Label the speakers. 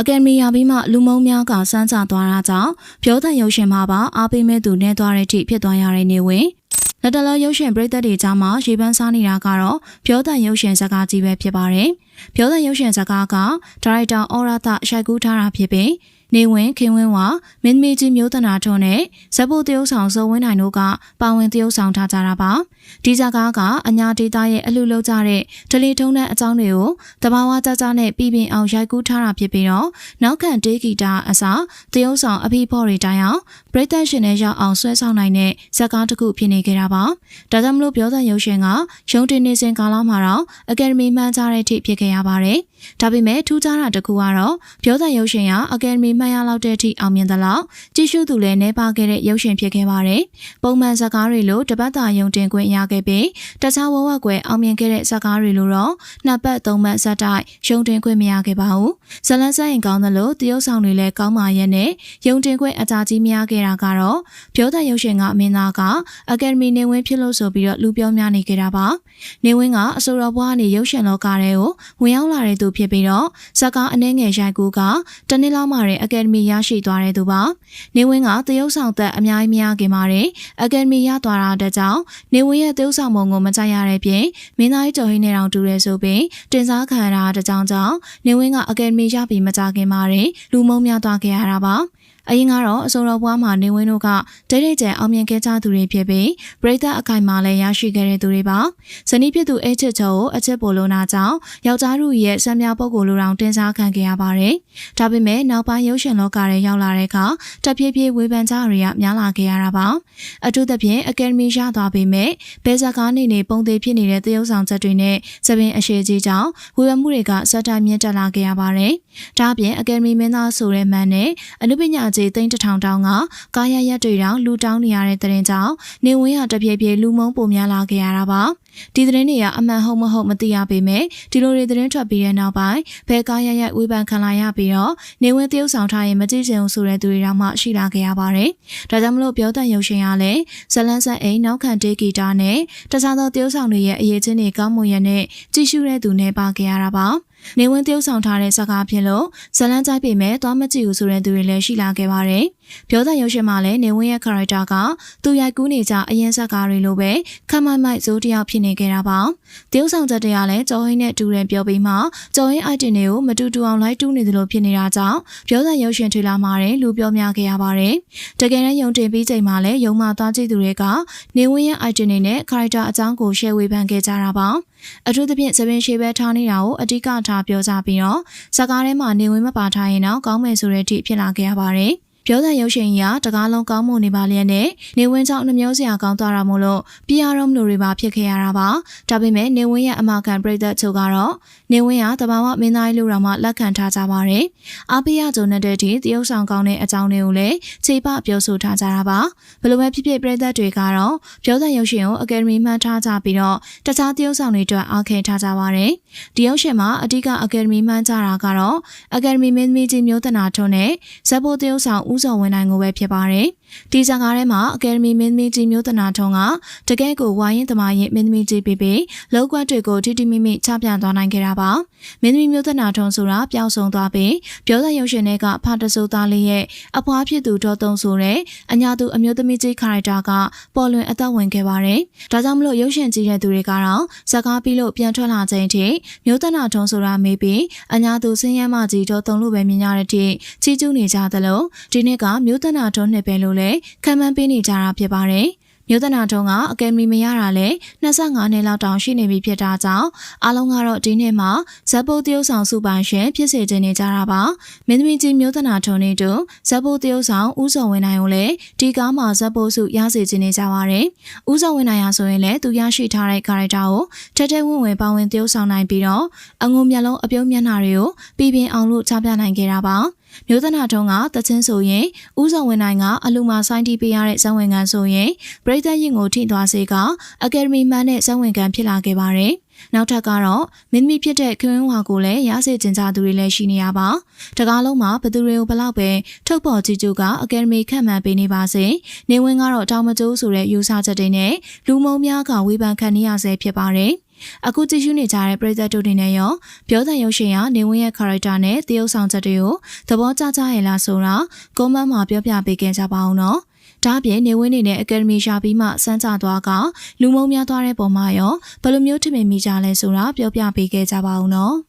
Speaker 1: အကယ်ဒမီယာပြီးမှလူမုံများကစမ်းချသွားတာကြောင့်ပြောတဲ့ရုပ်ရှင်မှာပါအားပေးမဲ့သူနဲ့သွားတဲ့အထိဖြစ်သွားရတဲ့နေဝင်လက်တလောရုပ်ရှင်ပရိသတ်တွေကြားမှာရေပန်းစားနေတာကတော့ပြောတဲ့ရုပ်ရှင်ဇာတ်ကားကြီးပဲဖြစ်ပါတယ်။ပြောတဲ့ရုပ်ရှင်ဇာတ်ကားကဒါရိုက်တာအော်ရာသရိုက်ကူးထားတာဖြစ်ပြီး နေဝင်ခင်ဝင်းဝမင်းမီကြီးမျိုးတနာထွန်းနဲ့ဇက်ဖို့တရုတ်ဆောင်စောဝင်းနိုင်တို့ကပါဝင်တရုတ်ဆောင်ထားကြတာပါဒီဇာကားကအညာဒေတာရဲ့အလှလုပ်ကြတဲ့ဒလီထုံးတဲ့အကြောင်းတွေကိုတဘာဝကြကြနဲ့ပြည်ပင်အောင်ရိုက်ကူးထားတာဖြစ်ပြီးတော့နောက်ခံဒေးဂီတာအစားတရုတ်ဆောင်အဖိဖော်တွေတိုင်အောင်ပရိသတ်ရှင်နဲ့ရောက်အောင်ဆွဲဆောင်နိုင်တဲ့ဇာကားတစ်ခုဖြစ်နေကြတာပါဒါကြောင့်မလို့ပြောတဲ့ရုပ်ရှင်ကရုံတင်နေစဉ်ကာလမှာတော့အကယ်ဒမီမှန်းကြားတဲ့အထိဖြစ်ခဲ့ရပါတယ်ဒါပေမဲ့ထူးခြားတာတစ်ခုကတော့ပြောတဲ့ရုပ်ရှင်ကအကယ်ဒမီမှတ်ရလောက်တဲ့အထိအောင်မြင်သလောက်ကြည့်ရှုသူလည်းနှဲပါခဲ့တဲ့ရုပ်ရှင်ဖြစ်ခဲ့ပါတယ်။ပုံမှန်ဇာတ်ကားတွေလိုတပတ်တာယုံတင်ခွင့်ရခဲ့ပြီးတခြားဝဝကွယ်အောင်မြင်ခဲ့တဲ့ဇာတ်ကားတွေလိုတော့နှစ်ပတ်သုံးပတ်ဇက်တိုက်ယုံတင်ခွင့်မရခဲ့ပါဘူး။ဇလန်းဆိုင်ရင်ကောင်းသလိုတရုတ်ဆောင်တွေလည်းကောင်းပါရဲ့နဲ့ယုံတင်ခွင့်အကြာကြီးမရခဲ့တာကတော့ပြောတဲ့ရုပ်ရှင်ကအမင်းသားကအကယ်ဒမီနေဝင်ဖြစ်လို့ဆိုပြီးတော့လူပြောများနေခဲ့တာပါ။နေဝင်ကအဆိုတော်ဘွားကနေရုပ်ရှင်လောကထဲကိုဝင်ရောက်လာတဲ့သူဖြစ်ပြီးတော့ဇက်ကားအနှဲငယ်ရိုက်ကူးကတနင်္လာမှတဲ့အကယ်ဒမီရရှိသွားတဲ့သူပါနေဝင်းကတရုတ်ဆောင်သက်အများကြီးမရခင်ပါတယ်အကယ်ဒမီရသွားတာတဲ့ကြောင့်နေဝင်းရဲ့တရုတ်ဆောင်မုံကိုမကြိုက်ရတဲ့ပြင်မင်းသားကြီးကျော်ဟင်းနဲ့တောင်တူရဲဆိုပြီးတင်စားခံရတာတဲ့ကြောင့်ကြောင့်နေဝင်းကအကယ်ဒမီရပြီးမကြခင်ပါတယ်လူမုံများသွားခဲ့ရတာပါ အရင်ကတော့အစိုးရဘွားမှာနေဝင်းတို့ကတိတ်တိတ်ကျန်အောင်မြင်ခဲ့ကြသူတွေဖြစ်ပြီးပရိသတ်အခိုင်အမာလည်းရရှိခဲ့တဲ့သူတွေပါဇနီးဖြစ်သူအဲချစ်ချောကိုအချစ်ပိုလိုနာကြောင့်ယောက်ျားတို့ရဲ့စံမြပုံကိုလိုတောင်တင်စားခံခဲ့ရပါတယ်ဒါပေမဲ့နောက်ပိုင်းရုပ်ရှင်လောကထဲရောက်လာတဲ့အခါတဖြည်းဖြည်းဝေဖန်ကြတွေကများလာခဲ့ရတာပါအထူးသဖြင့်အကယ်ဒမီရသွားပေမဲ့ဘဲဇကားနေနေပုံသေးဖြစ်နေတဲ့သရုပ်ဆောင်ချက်တွေနဲ့သပင်အရှိကြီးကြောင့်ဝေဖန်မှုတွေကစက်တိုင်မြင့်တက်လာခဲ့ရပါတယ်ဒါအပြင်အကယ်ဒမီမင်းသားဆိုတဲ့မန်နဲ့အနုပညာကြီးသိန်းတစ်ထောင်တောင်းကကာယရက်တွေတောင်လူတောင်းနေရတဲ့တဲ့ရင်ကြောင့်နေဝင်းရတပြေးပြေးလူမုံပုံများလာခဲ့ရတာပါဒီသတင်းတွေကအမှန်ဟုတ်မဟုတ်မသိရပေမဲ့ဒီလိုတွေသတင်းထွက်ပြီးတဲ့နောက်ပိုင်းဘဲကားရရဝေဖန်ခံလာရပြီးတော့နေဝင်တရုပ်ဆောင်ထားရင်မကြည့်ချင်ဘူးဆိုတဲ့သူတွေတောင်မှရှိလာခဲ့ရပါတယ်။ဒါကြောင့်မလို့ပြောတဲ့ရုပ်ရှင်ရလဲဇလန်းဆက်အိမ်နောက်ခံတေးဂီတာနဲ့တခြားသောတရုပ်ဆောင်တွေရဲ့အရေးချင်းတွေကောင်းမွန်ရတဲ့ကြည့်ရှုတဲ့သူနဲ့ပါခဲ့ရတာပါ။ နေဝင်တရုပ်ဆောင်ထားတဲ့ဇာကားဖြစ်လို့ဇလန်းကြိုက်ပေမဲ့သွားမကြည့်ဘူးဆိုတဲ့သူတွေလည်းရှိလာခဲ့ပါတယ်။ ပြောတဲ့ရုပ်ရှင်မှာလည်းနေဝင်ရဲ့ character ကသူရိုက်ကူးနေကြအရင်ဇာကားတွေလိုပဲခမ်းမိုက်မိုက်ဇိုးတယောက်ဖြစ်နေခဲ့တာပါ။တရုပ်ဆောင်ချက်တွေကလည်းကြော်ဟင်းနဲ့တူတယ်ပြောပြီးမှကြော်ဟင်း item တွေကိုမတူတူအောင်လိုက်တူးနေသလိုဖြစ်နေတာကြောင့်ပြောတဲ့ရုပ်ရှင်ထွေလာမှာတဲ့လူပြောများခဲ့ရပါတယ်။တကယ်တမ်းယုံတင်ပြီးချိန်မှာလည်းယုံမှသွားကြည့်သူတွေကနေဝင်ရဲ့ item တွေနဲ့ character အကြောင်းကို share ဝေဖန်ခဲ့ကြတာပါ။အထူးသဖြင့်သပင်ရှည်ပဲထားနေတာကိုအဓိကထားပြောကြပြီးတော့ဇာကားထဲမှာနေဝင်မပါထားရင်တော့ကောင်းမယ်ဆိုတဲ့အထိဖြစ်လာခဲ့ရပါတယ်။ ပြောတဲ့ရုပ်ရှင်ကြီးကတကားလုံးကောင်းမွန်နေပါလျက်နဲ့နေဝင်းကြောင့်နှမျိုးစရာကောင်းသွားတာမို့လို့ပြရတော့မလို့တွေပါဖြစ်ခဲ့ရတာပါဒါပေမဲ့နေဝင်းရဲ့အမကန်ပြိသက်ချုပ်ကတော့နေဝင်းကတဘာဝမင်းသားကြီးလူတော်မှလက်ခံထားကြပါတယ်အားပေးရကြုံတဲ့တည်းတရုပ်ဆောင်ကောင်းတဲ့အကြောင်းတွေကိုလည်းခြေပပြောဆိုထားကြတာပါဘလို့ပဲဖြစ်ဖြစ်ပြိသက်တွေကတော့ပြောတဲ့ရုပ်ရှင်ကိုအကယ်ဒမီမှန်းထားကြပြီးတော့တခြားတရုပ်ဆောင်တွေအတွက်အားခဲထားကြပါတယ်ဒီရုပ်ရှင်မှာအဓိကအကယ်ဒမီမှန်းကြတာကတော့အကယ်ဒမီမင်းသမီးကြီးမျိုးတနာထွန်းနဲ့ဇက်ဘိုတရုပ်ဆောင်ဦးစောဝင်နိုင်ကိုပဲဖြစ်ပါတယ်။ ဒီဇာတ်ကားထဲမှာအကယ်ဒမီမင်းသမီးကြီးမျိုးတနာထုံးကတကယ်ကိုဝိုင်းရင်သမားရင်မင်းသမီးကြီးပြီးပြီးလောက်ကွက်တွေကိုထိတိမိမိချပြသွားနိုင်ခဲ့တာပါ။မင်းသမီးမျိုးတနာထုံးဆိုတာပျောက်ဆုံးသွားပြီးပြောတဲ့ရုပ်ရှင်တွေကဖာတဆိုးသားလေးရဲ့အဖွားဖြစ်သူဒေါ်တုံဆိုတဲ့အညာသူအမျိုးသမီးကြီးခရိုက်တာကပေါ်လွင်အသက်ဝင်ခဲ့ပါတယ်။ဒါကြောင့်မလို့ရုပ်ရှင်ကြည့်တဲ့သူတွေကတော့ဇာတ်ကားပြီးလို့ပြန်ထွက်လာချိန်ထိမျိုးတနာထုံးဆိုတာမေးပြီးအညာသူစင်းရဲမကြီးဒေါ်တုံလို့ပဲမြင်ရတဲ့အထိချီးကျူးနေကြသလိုဒီနေ့ကမျိုးတနာထုံးနှစ်ပဲလို့လည်းခံမှန်းပေးနေကြတာဖြစ်ပါတယ်။မြို့သနာထုံးကအကယ်ဒမီမရတာလဲ25နှစ်လောက်တောင်ရှိနေပြီဖြစ်တာကြောင့်အားလုံးကတော့ဒီနှစ်မှာဇက်ပိုတရုတ်ဆောင်စုပိုင်ရှင်ဖြစ်စေချင်နေကြတာပါမင်းသမီးကြီးမြို့သနာထုံးနေတူဇက်ပိုတရုတ်ဆောင်ဥဆောင်ဝင်နိုင်ကိုလည်းဒီကားမှာဇက်ပိုစုရစေချင်နေကြပါတယ်ဥဆောင်ဝင်နိုင်ရဆိုရင်လည်းသူရရှိထားတဲ့ character ကိုထက်ထက်ဝင့်ဝင်ပါဝင်တရုတ်ဆောင်နိုင်ပြီးတော့အငုံမျက်လုံးအပြုံးမျက်နှာတွေကိုပြည်ပြင်းအောင်လို့ချပြနိုင်ခဲ့တာပါ မျိုးသနာထုံးကတချင်းဆိုရင်ဥဆောင်ဝင်နိုင်ကအလူမာဆိုင်တီပေးရတဲ့ဇံဝင်ခံဆိုရင်ပရိသတ်ရင်ကိုထိသွားစေကအကယ်ဒမီမှန်တဲ့ဇံဝင်ခံဖြစ်လာခဲ့ပါတယ်။နောက်ထပ်ကတော့မင်းသမီးဖြစ်တဲ့ခွင်းဝါကိုလည်းရစေကျင်ကြသူတွေလည်းရှိနေရပါ။တကားလုံးမှာဘသူတွေကိုဘလောက်ပဲထုတ်ပေါ်ကြည့်ကြကအကယ်ဒမီခန့်မှန်းပေးနေပါစေ။နေဝင်ကတော့တောင်မကျိုးဆိုတဲ့ယူဆချက်တွေနဲ့လူမုံများကဝေဖန်ခံနေရဆဲဖြစ်ပါတယ်။ အခုကြည့်ရှုနေကြတဲ့ပရိသတ်တို့တွေနဲ့ရောပြောတဲ့ရုပ်ရှင်ရနေဝင်းရဲ့ character နဲ့တရုပ်ဆောင်ချက်တွေကိုသဘောကျကြရဲ့လားဆိုတာကွန်မန့်မှာပြောပြပေးခဲ့ကြပါအောင်နော်။ဒါ့အပြင်နေဝင်းနေနဲ့အကယ်ဒမီရှာပြီးမှစမ်းကြသွားကလူမုံများသွားတဲ့ပုံမှာရောဘယ်လိုမျိုးထင်မြင်မိကြလဲဆိုတာပြောပြပေးခဲ့ကြပါအောင်နော်။